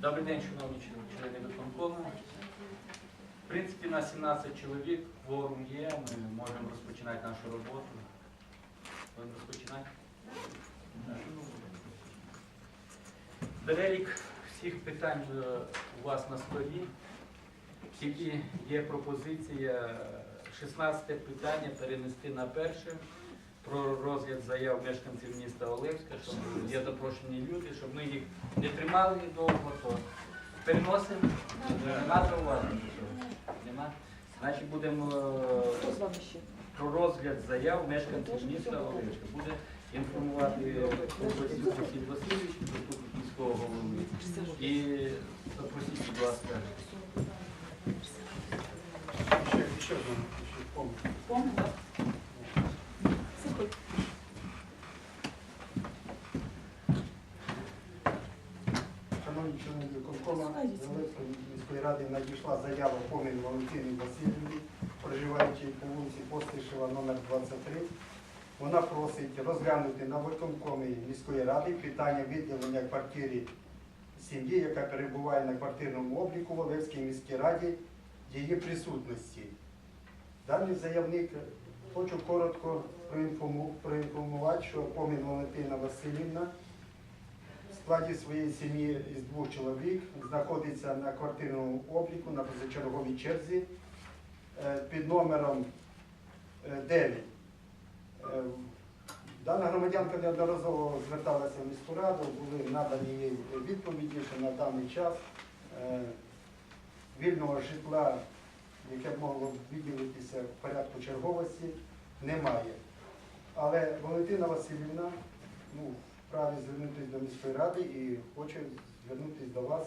Добрий день, шановні члени- виконкому. В принципі, на 17 чоловік, кворум є, ми можемо розпочинати нашу роботу. Будемо розпочинати. Перелік всіх питань е, у вас на столі. Тільки є пропозиція е, 16 питання перенести на перше про розгляд заяв мешканців міста Олевська, щоб є запрошені люди, щоб ми їх не тримали довго, то переносимо. Нема зауважень? Нема? Значить, будемо е, Хто з вами ще? про розгляд заяв мешканців міста Олевська. Буде інформувати Василь Васильович, заступник міського голови. І запросіть, будь ласка, Ще, ще одну, ще помню. Помню, так? Слухай, Шановні міської ради надійшла заява Помін Валентини Васильівни, проживаючи по вулиці Постишева номер 23. Вона просить розглянути на виконкомі міської ради питання відділення квартири сім'ї, яка перебуває на квартирному обліку в Олевській міській раді, її присутності. Даний заявник хочу коротко проінформувати, що Помін Валентина Васильівна складі своєї сім'ї із двох чоловік знаходиться на квартирному обліку на позачерговій черзі е, під номером е, 9. Е, Дана громадянка неодноразово зверталася в міську раду, були надані їй відповіді, що на даний час е, вільного житла, яке б могло виділитися в порядку черговості, немає. Але Валентина Васильівна ну, вправі звернутися до міської ради і хоче звернутися до вас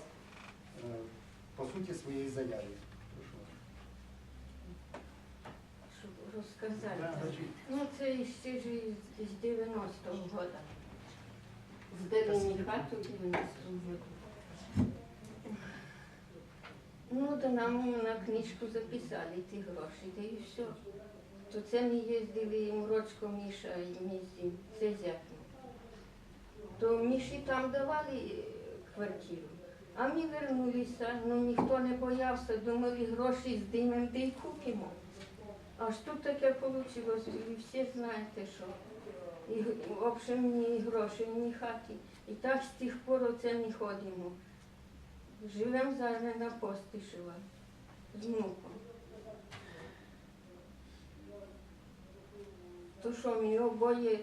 е, по суті своєї заяви. Прошу вас. Щоб розказати. Да, Ну, це ще ж з 90-го года. Здалені хату 90-го года. Ну, то нам на книжку записали ті гроші, та і все. То це ми їздили Мурочко, Міша і місці, це зятно. То Міші там давали е, квартиру. А ми вернулися, ну ніхто не боявся, думали, гроші здимемо та й купимо. Аж тут таке вийшло, і всі знаєте, що. І, общем, ні грошей, ні хаті. І так з тих пор оце не ходимо. Живемо зараз на Постишева з внуком. То що ми обоє е,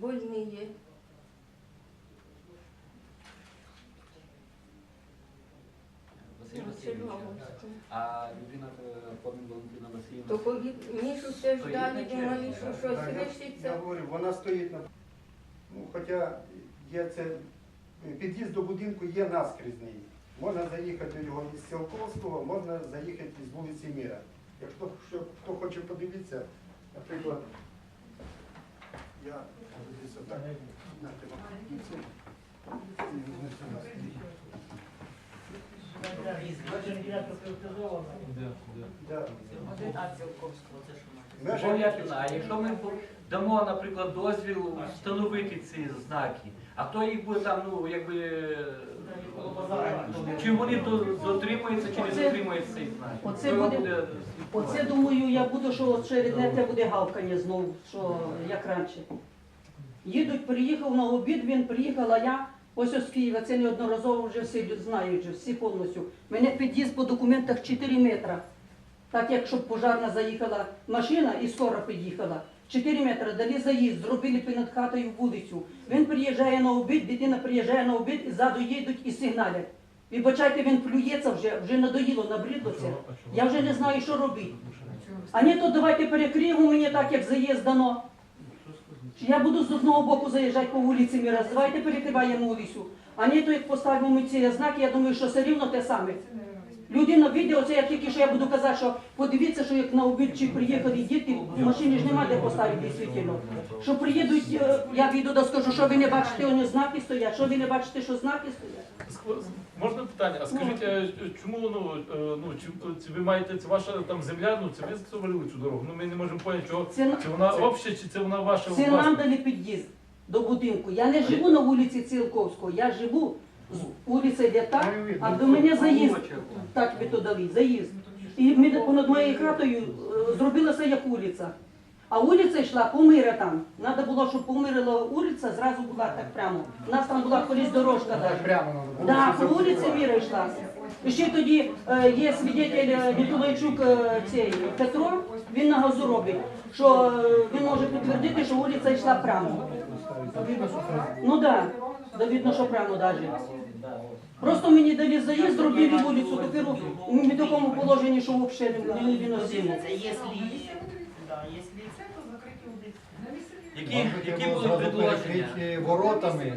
больні є. Василь Ну, Васильович. Чернобильську. А людина е, Помін Валентина То Васильівна. коли Мішу все ждали, на думали, що щось Так, я- рішиться. говорю, вона стоїть на. Ну, хоча є це під'їзд до будинку є наскрізний. Можна заїхати його із Сілковського, можна заїхати з вулиці Міра. Якщо що, хто хоче подивитися, наприклад, я десь отак на тебе. А якщо ми дамо, наприклад, дозвіл встановити ці знаки, а хто їх буде там, ну, якби. Чи вони дотримуються, чи не дотримуються цей знак? оце буде- Оце думаю, я буду, що от через те буде гавкання знову, що як раніше. Їдуть, приїхав на обід, він приїхав, а я ось ось з Києва, це неодноразово вже всі знають, вже всі повністю. Мене під'їзд по документах 4 метри. Так як щоб пожарна заїхала машина і скоро під'їхала. 4 метри, далі заїзд, зробили понад хатою вулицю. Він приїжджає на обід, дитина приїжджає на обід, і ззаду їдуть і сигналять. Вибачайте, він плюється вже, вже надоїло, набридло це. Я вже не знаю, що робити. А ні, то давайте перекриємо мені так, як заїзд дано. Чи Я буду з одного боку заїжджати по вулиці Міра, давайте перекриваємо вулицю. А ні, то як поставимо ці знаки, я думаю, що все рівно те саме. Людина відео, це як тільки що я буду казати, що подивіться, що як на обід чи приїхали діти, в машині ж нема де поставити світильно. Що приїдуть, е, я відео да скажу, що ви не бачите, вони знаки стоять, що ви не бачите, що знаки стоять. Можна питання? А скажіть, а чому ну, е, ну чи, чи ви маєте це ваша там земля? Ну це ви створили цю дорогу? Ну ми не можемо поняти, чого Це, чи вона обща, чи це вона ваша це нам дали під'їзд до будинку. Я не живу на вулиці Цілковського, я живу З вулиці йде так, а до мене заїзд. Так ви то дали, заїзд. І ми понад моєю хатою е, зробилося як вулиця. А вулиця йшла по мира там. Треба було, щоб помирила вулиця, зразу була так прямо. У нас там була колись дорожка навіть. Прямо Да, по вулиці Міра йшла. І ще тоді е, є свідетель е, Ніколайчук е, цей Петро, він на газу робить, що е, він може підтвердити, що вулиця йшла прямо. Ну так, да, видно, що прямо навіть. Просто мені дали заїзд, зробили вулицю, тепер ми в такому положенні, що взагалі не, не виносимо. Если есть, да, если лице, то закрыть улицы. Які, які були Зразу предложення? перекриті воротами.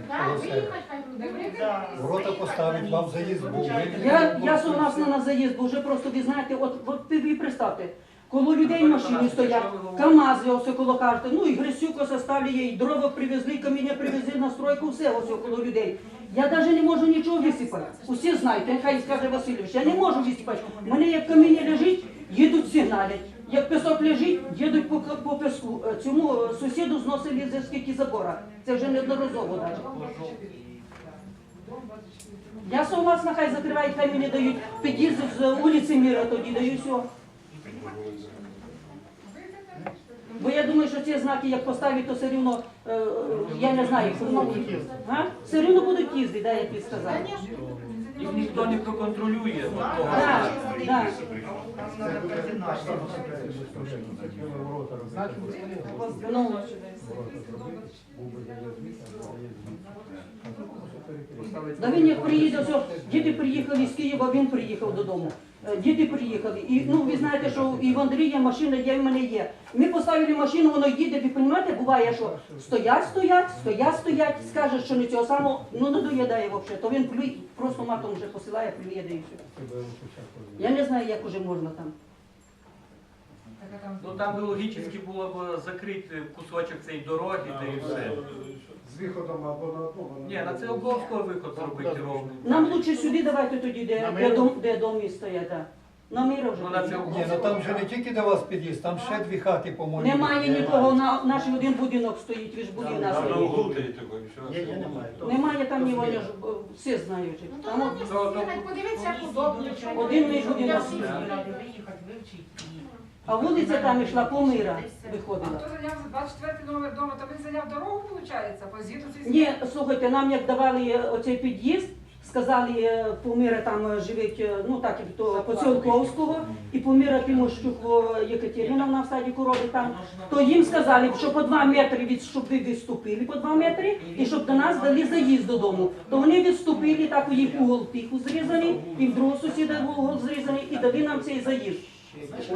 Да. Ворота поставить, вам заїзд був. Я, я согласна на заїзд, бо вже просто ви знаєте, от, от ви, ви представте, коло людей машини стоять, КАМАЗи ось коло карти, ну і Грисюк ось оставлює, і дрова привезли, каміння привезли на стройку, все ось коло людей. Я навіть не можу нічого висипати. Усі знають, нехай скаже Васильович, я не можу висипати. У мене як каміння лежить, їдуть сигналять. Як пісок лежить, їдуть по, по піску. Е, Цьому е, сусіду зносили за скільки забора. Це вже неодноразово навіть. Я согласна, хай закривають, хай мені дають під'їзд з вулиці Міра, тоді даю все. Бо я думаю, що ці знаки, як поставити, то все рівно, е, е, я не знаю, все рівно будуть їздити. Да, як ви сказали. Їх ніхто не проконтролює. Ну, Да він як приїде, діти приїхали з Києва, він приїхав додому. Е, Діти приїхали. І ну ви знаєте, що і в Андрія машина є, і в мене є. Ми поставили машину, воно їде, ви розумієте, буває, що стоять, стоять, стоять, стоять, скаже, що не цього самого, ну не доїдає взагалі. То він плює, просто матом вже посилає, плює, і все. Я не знаю, як уже можна там. Ну там би логічно було б закрити кусочок цієї дороги, та і все. З виходом або на одну. або на Ні, на це другу. обов'язково виход зробити ровний. Нам лучше сюди давайте тоді, де, де, дом, де дом стоять. Да. На мира вже. Ну, на це тоді. Ні, ну там же не тільки до вас під'їзд, там ще дві хати, по-моєму. Немає нікого, на, наш один будинок стоїть, ви ж були в нас. Ні, ні, немає. Немає там ні вони ж е, всі знають. Ну, Там от Подивіться, як удобно. один мій будинок. Виїхати, вивчити. А вулиця там йшла по мира, А хто зайняв 24 номер дому, то він зайняв дорогу, виходить, по Ні, слухайте, нам як давали е, оцей під'їзд, сказали, е, по мира там е, живуть, е, ну так, як то по Цілковського, і по мира Тимощук Єкатерина, в садіку робить там, то їм сказали, що по два метри, від, щоб ви відступили по два метри, і щоб до нас дали заїзд додому. То вони відступили, так у їх угол тиху зрізаний, і в другого сусіда угол зрізаний, і дали нам цей заїзд.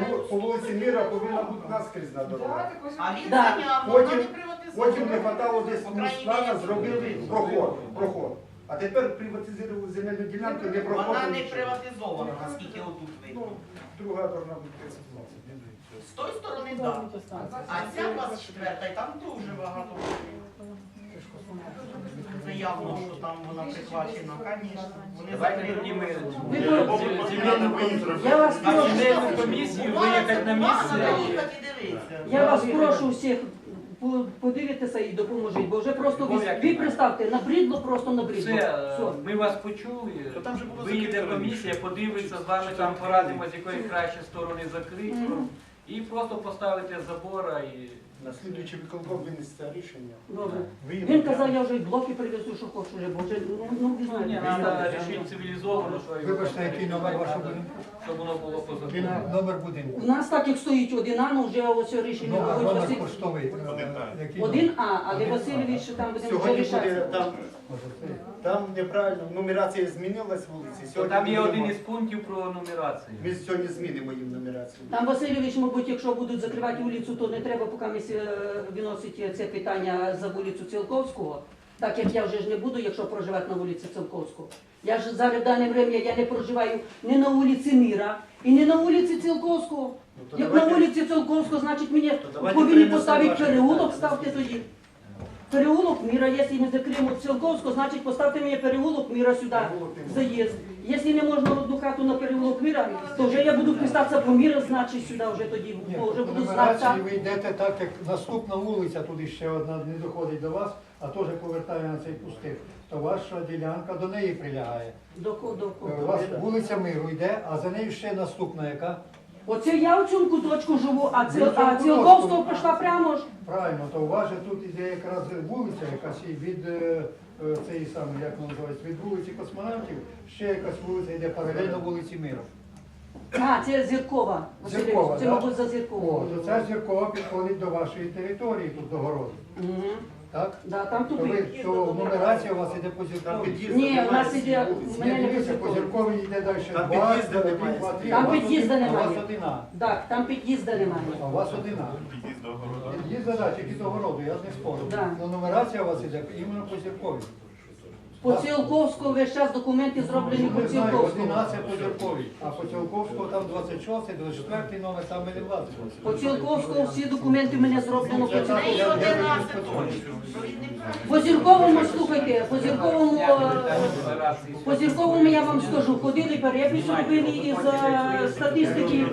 По, по вулиці Міра повинна бути наскрізна дорога. Давайте А він Да. зайняв, вона Потім- не. Потім не хватало десь По крайній міста, мірі, зробили проход, проход. А тепер приватизували земельну ділянку, не Вона не нічого. приватизована, наскільки отут Ну, видно. друга должна бути приватизована. З тої сторони так. А ця 24 і там дуже багато. Це явно, що там вона прихвачена, звісно. Давайте тоді ми Ви Я вас прошу. земельну комісію виїхати на місце. Я вас прошу всіх по- подивитися і допоможіть, бо вже просто ви, ви представте, набридло, просто набридло. Все, Все. ми вас почули. Виїде комісія, подивиться з вами, там порадимо, з якої краще сторони закрити. І просто поставити забора і. На слідуючий виконком винесе рішення. Добре. Ви- Він казав, я вже й блоки привезу, що хочу вже, бо вже, ну, ну ви Ні, треба рішити цивілізовано, що його Вибачте, який номер вашого будинку? щоб воно було по закону. номер будинку? У нас так як стоїть один А, ну вже ось рішення Номер, будуть номер Василь. поштовий. е, який Один? А, але Васильович там буде вже Сьогодні буде рішати. там, там неправильно, нумерація змінилась вулиці. Сьогодні Там є один із пунктів про нумерацію. Ми сьогодні змінимо їм нумерацію. Там Васильович, мабуть, якщо будуть закривати вулицю, то не треба поки ми виносити це питання за вулицю Цілковського. Так як я вже ж не буду, якщо проживати на вулиці Цілковського. Я ж зараз в дане время я не проживаю ні на вулиці Міра і не на вулиці Цілковського. Ну, Як давайте- на вулиці Цілковського, значить мені повинні поставити переулок, ставте тоді. Переулок Міра, якщо ми закриємо Цілковського, значить поставте мені переулок Міра сюди, заїзд. Якщо не можна одну хату на переулок Міра, то вже я буду писатися по Міра, значить сюди вже тоді, Ні, бо вже по буду знати. нумерації ви йдете так, як наступна вулиця, туди ще одна не доходить до вас, а теж повертає на цей пустир, то ваша ділянка до неї прилягає. До ко- до Е, кого? У вас вулиця Миру йде, а за нею ще наступна яка? Оце я в цьому куточку живу, а, ці, Ви в цьому а куточку. Цілковського пішла прямо ж. Правильно, то у вас же тут іде якраз вулиця якась і від е, е, цієї самої, як вона називається, від вулиці космонавтів, ще якась вулиця йде паралельно вулиці Миру. А, це Зіркова. Василь Зіркова, Ігорович, Це, да? мабуть, за О, Зіркову. то ця зіркова підходить до вашої території, тут до городу. Мгм. Так? Да, там То, ви, тупик. то нумерація у вас іде по зірковій. Ні, у нас іде, у мене Ні, не дивіться, по Зірковий. зірковій йде далі Там два, під'їзду немає. два, три. Там А у вас під'їзду один- немає. А у вас одина. Так, там під'їзда немає. А у вас одина. Під'їзд до огороду. Під'їзд да, тільки до городу, я не спорю. Да. Ну нумерація у вас іде іменно по зірковій. По Цілковського весь час документи зроблені по Цілковському. 11 по зірковій, а по Цілковського там 26, 24 номер, там ми не влазимо. По Цілковського всі документи в мене зроблено по Я так, неї я- я- я- 11 я- точно. Що він неправильно. По зірковому, слухайте, по зірковому, е, по зірковому я вам скажу, ходили перепис робили із е, статистики.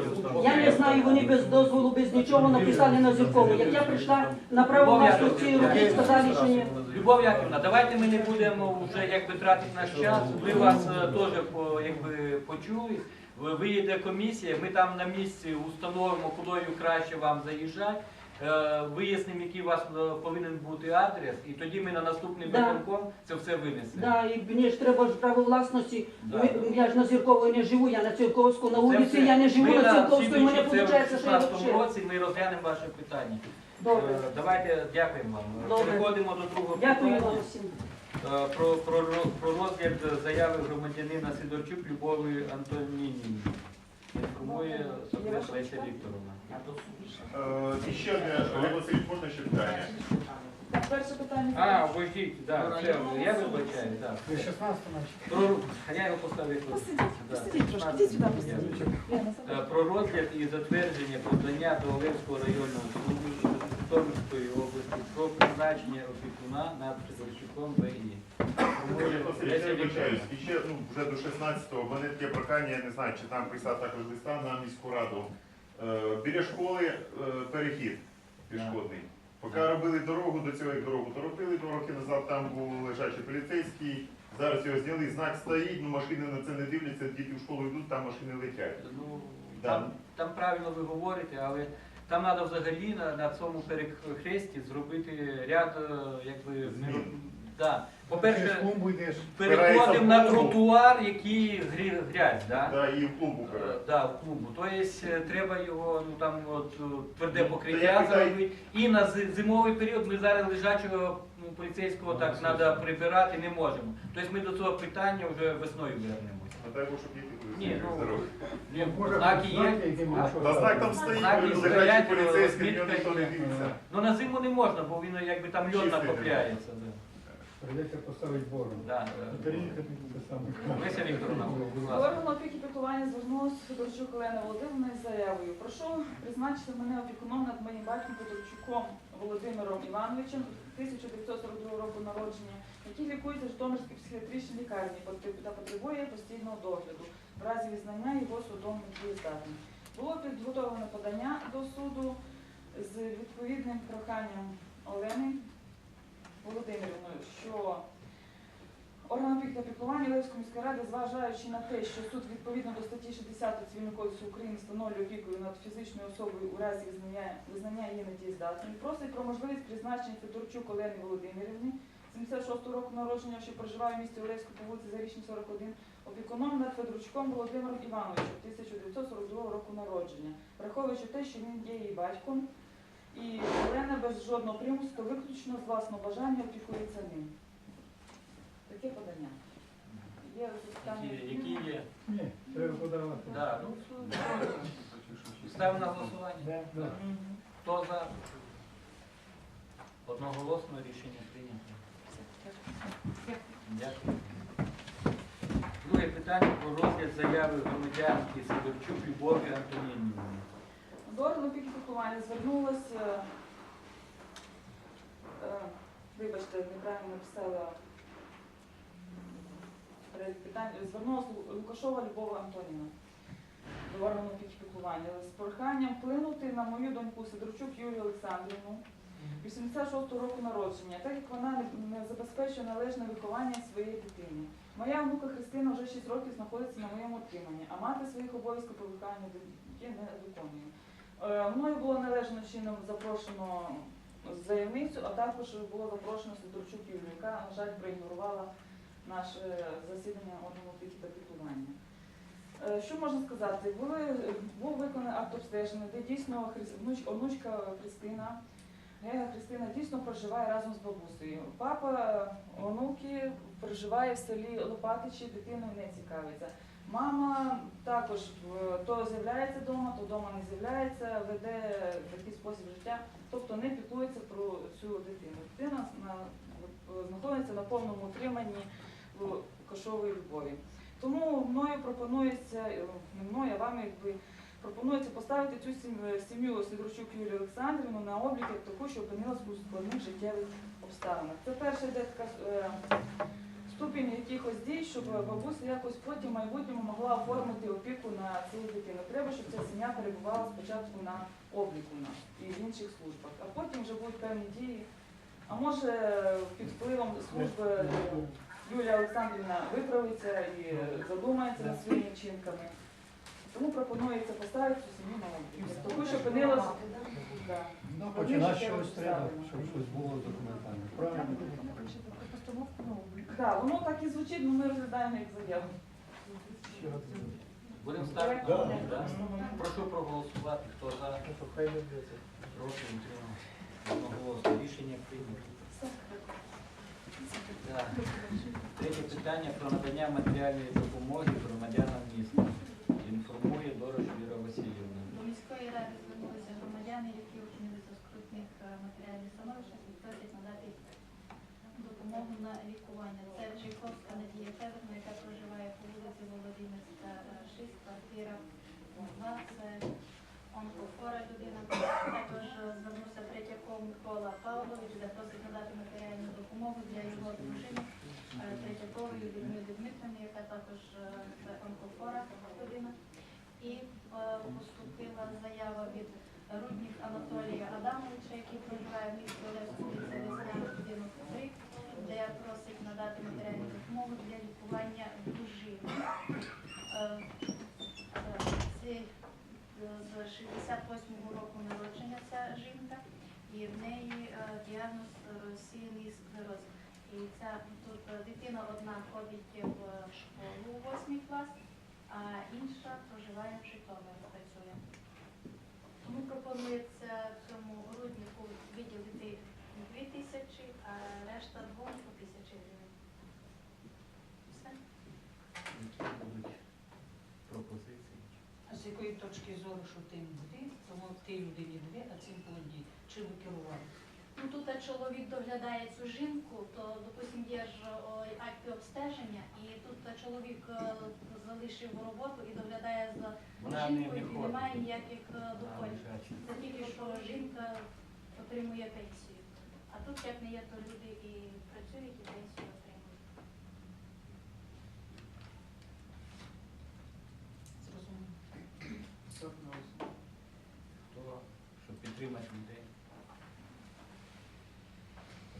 Я не знаю, вони без дозволу, без нічого написали на зіркову. Як я прийшла на право власності, робити, сказали, що ні. Любов Яківна, давайте ми не будемо вже якби тратити наш час. Ми вас е, теж якби почули. Виїде комісія, ми там на місці установимо, куди краще вам заїжджати. е, Вияснимо, який у вас е, повинен бути адрес, і тоді ми на наступний Да. виконком це все винесемо. Да, і мені ж треба ж право власності. Да. Ми- Я ж на Зіркової не живу, я на Цілковську, на Це вулиці все. я не живу Ми на Цілковську, і мене це виходить, в що я 16 взагалі. році ми розглянемо ваше питання. Добре. Е, Давайте дякуємо вам. Добре. Переходимо до другого Дякую питання. вам всім. Е, Про, про, про розгляд заяви громадянина Сидорчук Любові Антонінівни. Інформує Софія Леся Вікторовна. Е, І ще одне, Олег Васильович, можна ще питання? Так, перше питання. А, обождіть, да, це, я вибачаю, так. Ви 16. Про, а я його поставив. Посидіть, Да. посидіть трошки, ідіть сюди, посидіть. Лена, Е, Про розгляд і затвердження подання до Олевського районного суду Житомирської області про призначення опікуна над Сидорчуком ВІ. Васильович, я вибачаюсь. І ще ну, вже до 16-го, в мене таке прохання, я не знаю, чи там писав також листа на міську раду. Е, Біля школи е, перехід пішохідний. Поки робили дорогу, до цього як дорогу то робили два роки назад, там був лежачий поліцейський. Зараз його зняли, знак стоїть, ну машини на це не дивляться, діти в школу йдуть, там машини летять. Ну, Да. там, там правильно ви говорите, але там треба взагалі на, на цьому перехресті зробити ряд, е, якби, Змін. Да. По-перше, переходимо на тротуар, який грі- грязь, да? Да, і в клубу Е, бере. Да, в клубу. Тобто е, треба його ну там от е, тверде Ну, покриття та я питаю- зробити. І на зи- зимовий період ми зараз лежачого ну, поліцейського так треба прибирати не можемо. Тобто ми до цього питання вже весною вернемося. Ну дай Бог, щоб діти були Ні, ну, здорові. Ні, знаки є. Та знак там стоїть, Знаки лежачий стоять, поліцейський, нього ніхто не є. дивиться. Ну на зиму не можна, бо він якби там льод Чистий накопляється. Да. Прийдеться поставити бором. Да, да. Переїхати те саме. Леся Вікторовна, будь ласка. Орган опіки піклування звернулася Федорчук Олена Володимирівна із заявою. Прошу призначити мене опікуном над моїм батьком Федорчуком Володимиром Івановичем 1942 року народження, який лікується в Житомирській психіатричній лікарні та потребує постійного догляду в разі визнання його судом недієздатним. Було підготовлено подання до суду з відповідним проханням Олени Володимирівною, що Орган опіки піклування Левської міської ради, зважаючи на те, що суд відповідно до статті 60 Цивільного кодексу України встановлює опікою над фізичною особою у разі визнання, визнання її недієздатною, просить про можливість призначення Федорчук Олени Володимирівни, 76 року народження, що проживає в місті Олевську по вулиці Зарічній, 41, опікуном над Федорчуком Володимиром Івановичем, 1942 року народження, враховуючи те, що він є її батьком, і Олена без жодного примусу, то виключно з власного бажання опікується ним. Таке подання. Є? Які, які є? Ні, треба подавати. Да, ну, ставимо на голосування. Да, да. Мгм. Хто за? Одноголосно рішення прийнято. Дякую. Друге питання про розгляд заяви громадянки Сидорчук Любові Антонінівни. До опіки звернулася, е, вибачте, неправильно написала питань, звернулася Лукашова Любова Антоніна до органу опіки з проханням вплинути на мою доньку Сидорчук Юлію Олександрівну 86 року народження, так як вона не- не забезпечує належне виховання своєї дитини. Моя внука Христина вже 6 років знаходиться на моєму отриманні, а мати своїх обов'язків по вихованню дитини не виконує. Е, Мною було належним чином запрошено заявницю, а також було запрошено Сидорчук Юлію, яка, на жаль, проігнорувала наше засідання органу опіки та. Е, Що можна сказати? Були, був виконаний акт обстеження, де дійсно онучка Христина, Гега Христина дійсно проживає разом з бабусею. Папа онуки проживає в селі Лопатичі, дитиною не цікавиться. Мама також е, то з'являється вдома, то вдома не з'являється, веде такий спосіб життя, тобто не піклується про цю дитину. Дитина знаходиться на повному утриманні кошової любові. Тому мною пропонується, е, не мною, а вами якби пропонується поставити цю сім- сім'ю Сидорчук Юлію Олександрівну на облік як таку, що опинилась у складних життєвих обставинах. Це перша йде така е, ступінь якихось дій, щоб бабуся якось потім в майбутньому могла оформити опіку на цією дитиною. Треба, щоб ця сім'я перебувала спочатку на обліку нас і в інших службах, а потім вже будуть певні дії. А може під впливом служби Юлія Олександрівна виправиться і задумається над своїми вчинками. Тому пропонується поставити цю сім'ю на облік. Тому що опинилась да, Ну, починати щось треба, щоб щось було документально. Правильно? Так, воно так і звучить, але ми розглядаємо як заяву. Будемо ставити на Да. да? Прошу проголосувати, хто за, проти, утримався. Одноголосно. Рішення прийнято. Так. Третє питання про надання матеріальної допомоги громадянам міста. Інформує Дорош Віра Васильівна. До міської ради звернулися громадяни, які опинилися в скрутних е, матеріальних становищах і просять надати допомогу на лікування. Це Чайковська Надія Федорівна, яка проживає по вулиці Володимирська, е, 6, квартира 2, це онкохвора людина. Також е, звернувся Третьяков Микола Павлович, де просить надати матеріальну допомогу для його дружини е, Третьякової Людмили Дмитрівни, яка також е, це онкохвора людина. І е, поступила заява від Рудніх Анатолія Адамовича, який проживає в місті Олевському просить надати матеріальну допомогу для лікування дружини. Е, е, з 68-го року народження ця жінка, і в неї е, діагноз розсіяний склероз. І ця тут дитина одна ходить в школу у 8 клас, а інша проживає в Житомирі, працює. Тому пропонується цьому руднику виділити 2 тисячі, а решта двом по тисячі гривень. Все. Які будуть пропозиції? А з якої точки зору, що тим дві, тій людині дві, а цим по одній? Чи ви керували? Ну тут а чоловік доглядає цю жінку, то допустим є ж о, акти обстеження, і тут а чоловік е, залишив роботу і доглядає за Вона жінкою, не і немає ніяких е, доходів. Це тільки що жінка отримує пенсію. А тут як не є, то люди і працюють, і пенсію отримують. Зрозуміло. Хто, щоб підтримати людей?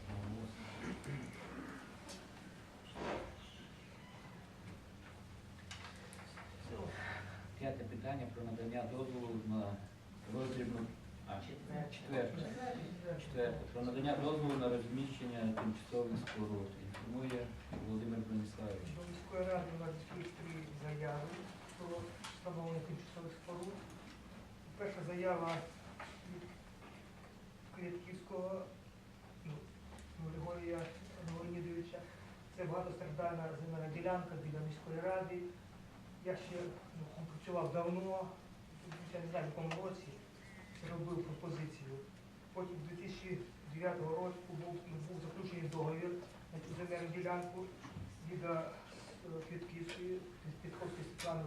Одноголосно. Все. П'яте питання про надання дозволу на роздрібну. А, четверте. Четверте. Про надання дозволу на розміщення тимчасових споруд. Інформує Володимир Брониславович. До міської ради у нас дійшли три заяви про встановлення тимчасових споруд. Перша заява від Квітківського ну, Григорія Леонідовича. Це багатостраждальна земельна ділянка біля міської ради. Я ще ну, працював давно, я не знаю, в якому році робив пропозицію. Потім 2009 року був, був заключений договір на цю земельну ділянку від е, Квітківської, Підковської Світлани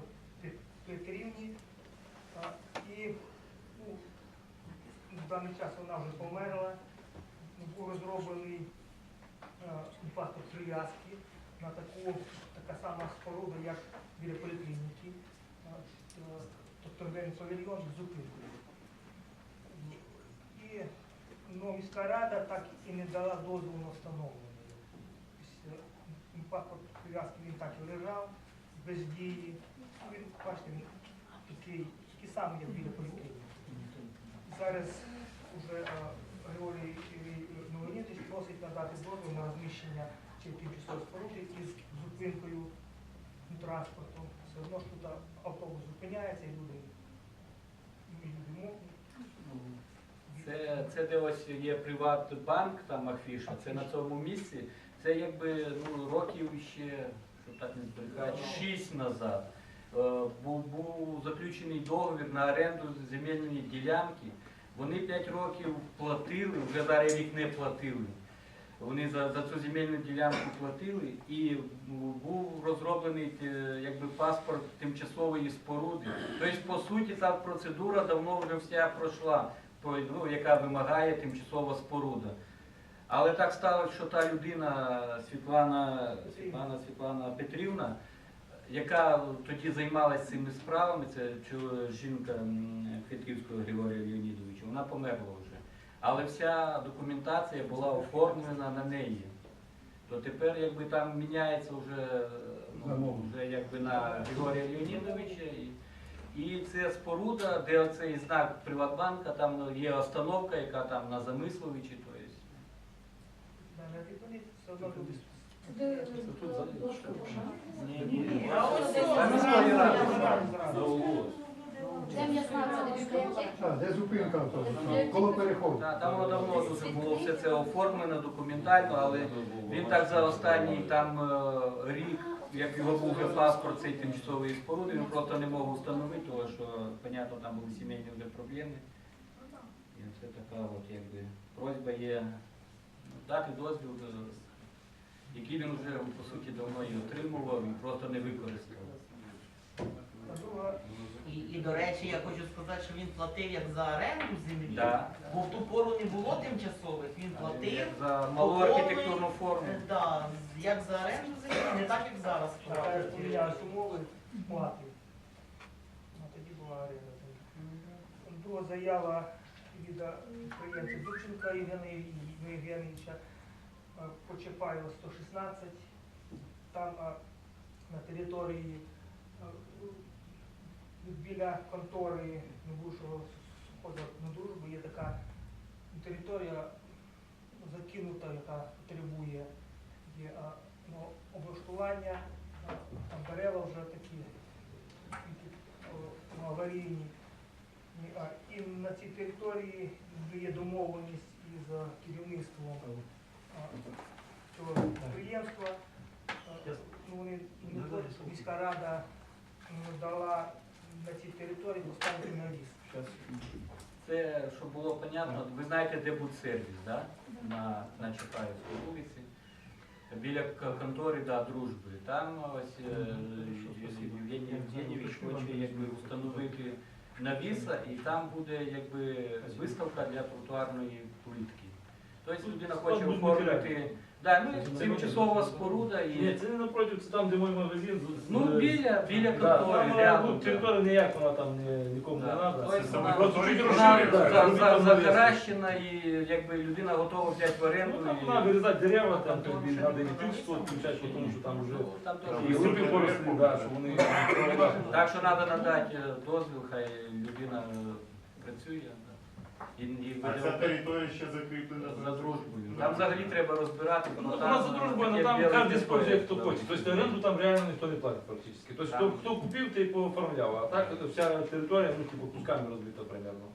Петрівні. І ну, в даний час вона вже померла. Був розроблений е, паспорт прив'язки на таку, така сама споруда, як біля поліклініки. Е, Тобто павільйон з зупинкою. І ну, міська рада так і не дала дозволу на встановлення. Паспорт прив'язки він так і лежав, без дії. Ну, Він, бачите, він такий, такий самий, як біля поліклініки. Зараз вже е, Григорій Новонітович просить надати дозвіл на розміщення чи тимчасової споруди зупинкою транспорту. Все одно ж тут автобус зупиняється і люди, мокнуть. Це, це де ось є Приватбанк, там афіша, це на цьому місці. Це якби ну, років ще, щоб так не збрехати, шість назад. е, Був, був заключений договір на оренду земельної ділянки. Вони 5 років платили, вже зараз рік не платили. Вони за, за цю земельну ділянку платили і був розроблений е, якби паспорт тимчасової споруди. Тобто, по суті, ця процедура давно вже вся пройшла, ну, яка вимагає тимчасова споруда. Але так сталося, що та людина Світлана, Світлана, Світлана Петрівна, яка тоді займалася цими справами, це жінка м, Григорія Леонідовича, вона померла вже. Але вся документація була оформлена на неї. То тепер якби там міняється вже, ну, вже якби на Григорія Леонідовича. І, і це споруда, де оцей знак Приватбанка, там є остановка, яка там на Замисловичі. То є. Люди Ні, ні. Так, де зупинка автобусна? Коло переходу. Там воно давно дуже було все це оформлено документально, але він так за останній там е, рік, як його був вже паспорт цієї тимчасової споруди, він просто не мог встановити, тому що, понятно, там були сімейні вже проблеми. І це така от якби просьба є ну, дати дозвіл, який він вже по суті давно і отримував, він просто не використав. І, і до речі, я хочу сказати, що він платив як за оренду землі, Да. бо в ту пору не було тимчасових, він платив. За малу архітектурну форму. е, Да, як за оренду землі, не так, як зараз. умови плати. Тоді була оренда. Друга заява від е, підприємця Дученка Євгена Євгеновича е, по Чапаєва 116. Там е, на території е, біля контори бувшого сходу на дружбу є така територія закинута, яка потребує є, ну, облаштування, там дерева вже такі ну, аварійні. І, на цій території є домовленість із керівництвом цього підприємства. Ну, вони не міська рада ну, дала на цій території поставити навіс. Це, щоб було понятно, ви знаєте, де був сервіс, да? на, на Чапаївській вулиці, біля к- контори да, дружби. Там ось е, Євгеній Євгенійович хоче якби, встановити навіса, і там буде якби, виставка для тротуарної плитки. Тобто людина хоче оформити. Да, ну, тимчасова споруда Ні, і. це не напротив, це там, де мій магазин. з- Ну, біля, біля Да, контори, там, рядом. територія ніяк, вона там ні- нікому не Да. треба. Тобто Це вона- просто чуть вона розширює. за- за- захаращена і якби людина готова взяти в Ну, оренду. там і- вирізати дерева, там тобі треба електричество відключати, тому що там вже там і групи поросли, да, що вони Так що треба надати е, дозвіл, хай людина е, працює да. І, і А ця територія ще закріплена за дружбою. Там взагалі треба розбирати, Ну, бо у нас за дружбою, таке там біле кожен пішло, использує, хто хоче. Тобто оренду там реально ніхто не платить практично. Тобто хто, Там- хто купив, той пооформляв, а так вся територія, ну, типу, кусками розбита примерно.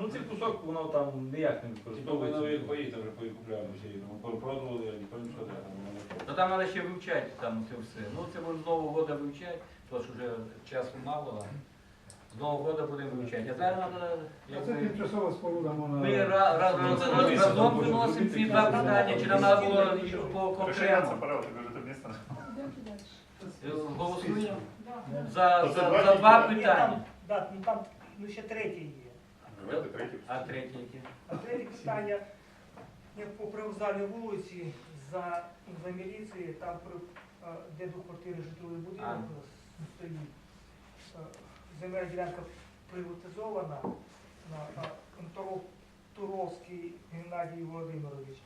Ну, цей кусок, воно там ніяк не Типу ви нові використовується. поїдете вже повикупляємо всі, ну, продали, ніхто нічого не треба. То там треба ще вивчати там це все. Ну це буде з Нового року вивчати, тому що вже часу мало. а Нового року будемо вивчати. А зараз треба А це тимчасова споруда, Ми вона... ра- раз- Ну, це разом виносимо ці два питання, чи нам треба було їх по окремо. місце. Е, Голосуємо за, за, два за два? Ні, питання. там, да, ну, там ну, ще третє є. Давайте третє. А третє яке? А третє питання, як по привокзальній вулиці за, за міліцією, там при, а, де двоквартирний житловий будинок А. стоїть. А, Земельна ділянка приватизована, на, Туровський Геннадій Володимирович.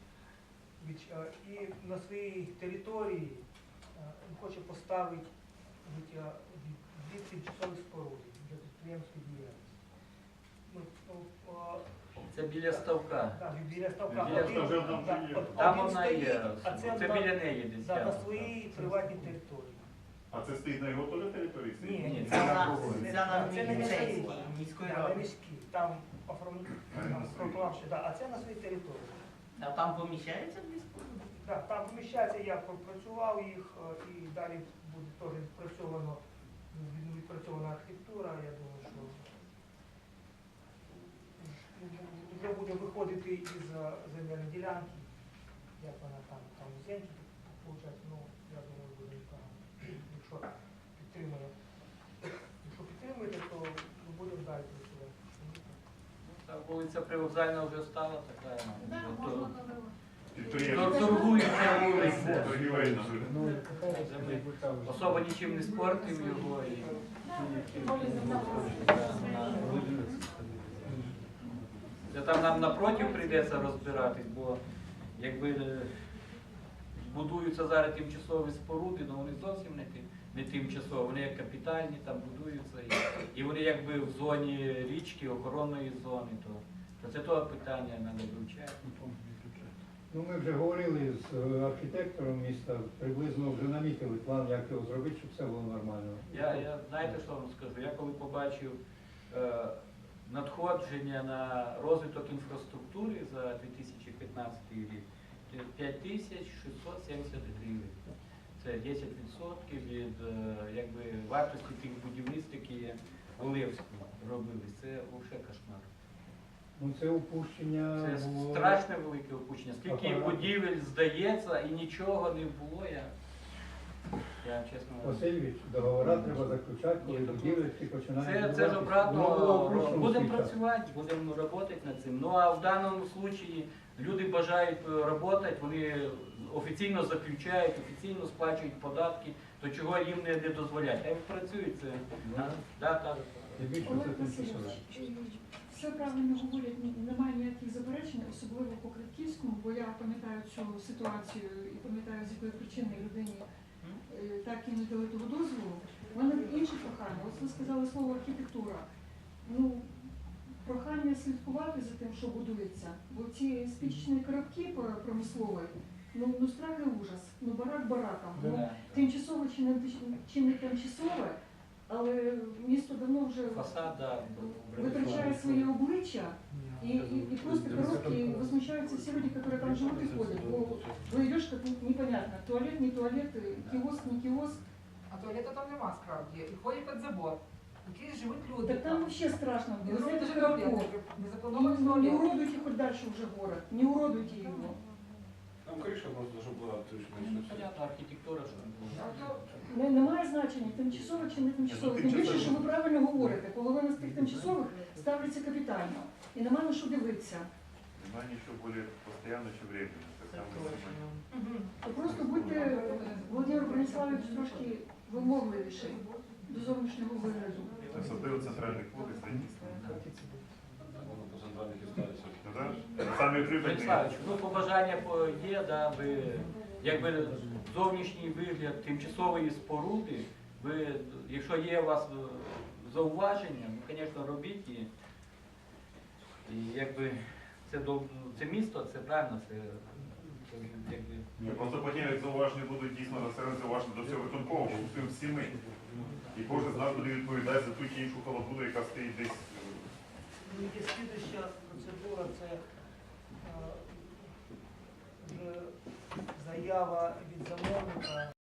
Е, І на своїй території е, він хоче поставити дві тимчасові споруди для підприємської діяльності. Ну, ну, е, Це біля ставка. так, біля ставка. Біля Один- ставка там вона є. це, Це біля неї десь. на своїй приватній території. А це стоїть на його теж території? Ні. Ні, Це на, це на міліцейській міської ради. Там оформлено, А, це на своїй території. А там поміщається споруди? Так, там поміщається, я пропрацював їх е, і далі буде теж відпрацьовано, відпрацьована архітектура, я думаю, що вже буде виходити із е, земельної ділянки, як вона там, там землі, виходить, ну, я думаю, буде непогано. Якщо підтримує. Якщо підтримуєте, то ми будемо далі працювати. Та вулиця Привокзальна вже стала така. Да, ну, можна вулиця. Торгівельна. Особо нічим не спортив його. І... Це там нам напротив прийдеться розбиратись, бо якби е, будуються зараз тимчасові споруди, ну вони зовсім не, тим- не тимчасові, вони як капітальні там будуються. І, і вони якби в зоні річки, охоронної зони, то, то це того питання треба вивчати. Ну, ми вже говорили з е, архітектором міста, приблизно вже намітили план, як його зробити, щоб все було нормально. Я, я знаєте, що вам скажу? Я коли побачив е, надходження на розвиток інфраструктури за 2015 рік, 5670 гривень. Це 10% від е, якби, вартості тих будівництв, які в Олевську робились. Це вже кошмар. Ну, це упущення Це було. страшне велике опущення. Скільки Апарат. будівель здається і нічого не було, я, я чесно. Васильович, договора треба заключати, коли будівлі починають. Це, це ж обратно будемо працювати, будемо працювати над цим. Ну а в даному випадку люди бажають працювати, вони офіційно заключають, офіційно сплачують податки, то чого їм не, не дозволять. Хай працюють це. Ну, так. Більше Олег це. Васильович, все правильно говорять, ні- немає ніяких заперечень, особливо по Критківському, бо я пам'ятаю цю ситуацію і пам'ятаю, з якої причини людині е, так і не дали того дозволу. У мене інше прохання. Ось ви сказали слово архітектура. Ну, прохання слідкувати за тим, що будується, бо ці спічні коробки про- промислові, ну, ну страх і ужас, ну барак бараком. Ну, тимчасово чи не, чи не тимчасове, але місто давно вже Фасад, да, витрачає своє обличчя, и, и, и просто коробки возмущаются все люди, которые там живут и ходят. Бо ну, идешь, как непонятно, туалет, не туалет, киоск, не киоск. А туалету там нема справді. І ходять під забор. Які живуть люди. Так там вообще страшно, Не без зробите этих же коробков. туалет, не уродуйте хоть дальше уже город, не уродуйте его. Там криша просто, щоб була точно. Ну, понятно, архітектура, що. Не, немає значення, тимчасово чи не тимчасово. Тим більше, що ви правильно говорите, половина з тих тимчасових ставляться капітально. І нема на що дивитися. Немає нічого більш постійно, чи временно. То просто будьте, Володимир Брониславович, трошки вимогливіший до зовнішнього вигляду. Особливо центральних вулиць та дійсно. Воно по центральних історіях. Ну, прибутні. Ну побажання є, да, ви, якби зовнішній вигляд тимчасової споруди, ви, якщо є у вас е, зауваження, ну, звісно, робіть і, і якби це, це місто, це правильно, це. Просто потім, як зауваження будуть дійсно населення зауваження до всього виконкового, бо всі ми. І кожен з нас буде відповідати за ту чи іншу халабуду, яка стоїть десь. е, Ну, Є слідуща процедура, це е, заява від замовника